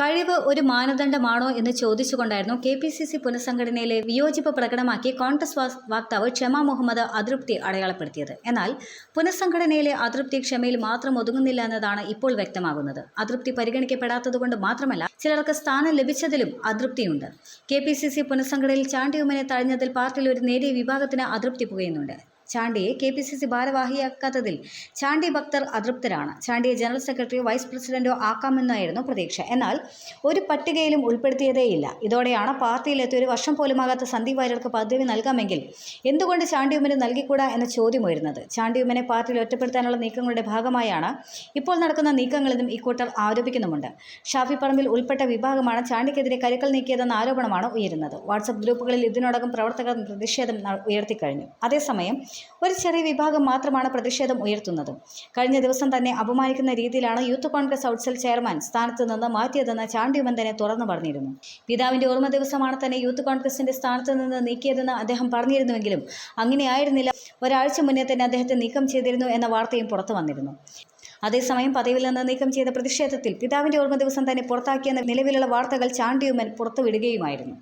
കഴിവ് ഒരു മാനദണ്ഡമാണോ എന്ന് ചോദിച്ചുകൊണ്ടായിരുന്നു കെ പി സി സി പുനഃസംഘടനയിലെ വിയോജിപ്പ് പ്രകടമാക്കി കോൺഗ്രസ് വക്താവ് ക്ഷമ മുഹമ്മദ് അതൃപ്തി അടയാളപ്പെടുത്തിയത്. എന്നാൽ പുനഃസംഘടനയിലെ അതൃപ്തി ക്ഷമയിൽ മാത്രം ഒതുങ്ങുന്നില്ല എന്നതാണ് ഇപ്പോൾ വ്യക്തമാകുന്നത്. അതൃപ്തി പരിഗണിക്കപ്പെടാത്തതുകൊണ്ട് മാത്രമല്ല ചിലർക്ക് സ്ഥാനം ലഭിച്ചതിലും അതൃപ്തിയുണ്ട്. കെ പി സി സി പുനഃസംഘടനയിൽ ചാണ്ടിയുമ്മനെ തഴഞ്ഞതിൽ പാർട്ടിയിൽ ഒരു നേരിയ വിഭാഗത്തിന് അതൃപ്തി പുകയുന്നുണ്ട്. ചാണ്ടിയെ കെ പി സി സി ഭാരവാഹിയാക്കാത്തതിൽ ചാണ്ടി ഭക്തർ അതൃപ്തരാണ്. ചാണ്ടിയെ ജനറൽ സെക്രട്ടറിയോ വൈസ് പ്രസിഡന്റോ ആക്കാമെന്നായിരുന്നു പ്രതീക്ഷ. എന്നാൽ ഒരു പട്ടികയിലും ഉൾപ്പെടുത്തിയതേയില്ല. ഇതോടെയാണ് പാർട്ടിയിലെത്തി ഒരു വർഷം പോലുമാകാത്ത സന്ദീപ് വാര്യർക്ക് പദവി നൽകാമെങ്കിൽ എന്തുകൊണ്ട് ചാണ്ടിയുമ്മന് നൽകിക്കൂടാ എന്ന ചോദ്യം ഉയരുന്നത്? ചാണ്ടിയുമ്മനെ പാർട്ടിയിൽ ഒറ്റപ്പെടുത്താനുള്ള നീക്കങ്ങളുടെ ഭാഗമായാണ് ഇപ്പോൾ നടക്കുന്ന നീക്കങ്ങളെന്നും ഇക്കൂട്ടർ ആരോപിക്കുന്നുമുണ്ട്. ഷാഫി പറമ്പിൽ ഉൾപ്പെട്ട വിഭാഗമാണ് ചാണ്ടിക്കെതിരെ കരുക്കൾ നീക്കിയതെന്ന ആരോപണമാണ് ഉയരുന്നത്. വാട്സപ്പ് ഗ്രൂപ്പുകളിൽ ഇതിനോടകം പ്രവർത്തകർ പ്രതിഷേധം ഉയർത്തിക്കഴിഞ്ഞു. അതേസമയം ഒരു ചെറിയ വിഭാഗം മാത്രമാണ് പ്രതിഷേധം ഉയർത്തുന്നത്. കഴിഞ്ഞ ദിവസം തന്നെ അപമാനിക്കുന്ന രീതിയിലാണ് യൂത്ത് കോൺഗ്രസ് ഔട്ട്സെൽ ചെയർമാൻ സ്ഥാനത്ത് നിന്ന് മാറ്റിയതെന്ന് ചാണ്ടിയുമൻ തന്നെ തുറന്നു പറഞ്ഞിരുന്നു. പിതാവിന്റെ ഓർമ്മ ദിവസമാണ് തന്നെ യൂത്ത് കോൺഗ്രസിന്റെ സ്ഥാനത്ത് നിന്ന് നീക്കിയതെന്ന് അദ്ദേഹം പറഞ്ഞിരുന്നുവെങ്കിലും അങ്ങനെയായിരുന്നില്ല. ഒരാഴ്ച മുന്നേ തന്നെ അദ്ദേഹത്തെ നീക്കം ചെയ്തിരുന്നു എന്ന വാർത്തയും പുറത്തു വന്നിരുന്നു. അതേസമയം പദവിയിൽ നിന്ന് നീക്കം ചെയ്ത പ്രതിഷേധത്തിൽ പിതാവിന്റെ ഓർമ്മ ദിവസം തന്നെ പുറത്താക്കിയെന്ന നിലവിലുള്ള വാർത്തകൾ ചാണ്ടിയുമൻ പുറത്തുവിടുകയുമായിരുന്നു.